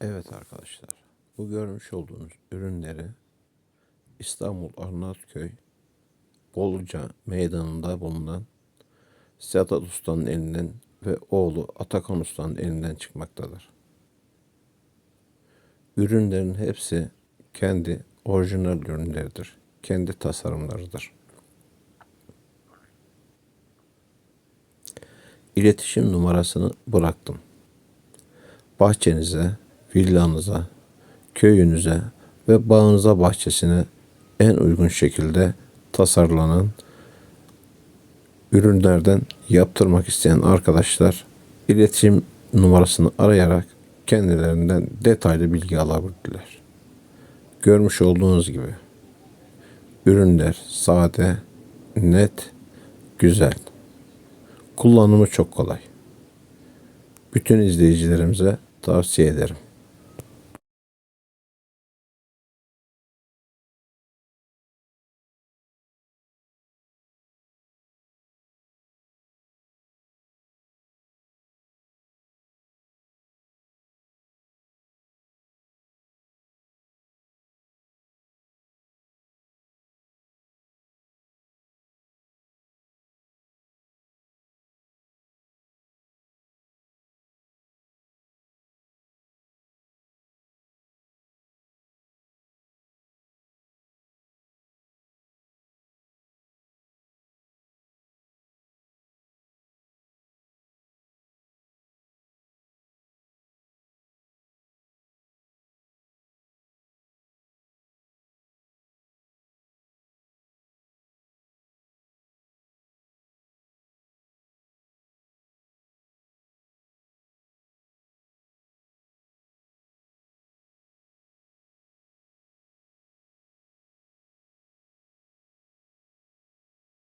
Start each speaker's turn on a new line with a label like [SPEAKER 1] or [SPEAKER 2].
[SPEAKER 1] Evet arkadaşlar, bu görmüş olduğunuz ürünleri İstanbul Arnavutköy Boluca meydanında bulunan Sedat Usta'nın elinden ve oğlu Atakan Usta'nın elinden çıkmaktadır. Ürünlerin hepsi kendi orijinal ürünleridir. Kendi tasarımlarıdır. İletişim numarasını bıraktım bahçenize, villanıza, köyünüze ve bağınıza bahçesine en uygun şekilde tasarlanan ürünlerden yaptırmak isteyen arkadaşlar iletişim numarasını arayarak kendilerinden detaylı bilgi alabilirler. Görmüş olduğunuz gibi ürünler sade, net, güzel. Kullanımı çok kolay bütün izleyicilerimize tavsiye ederim.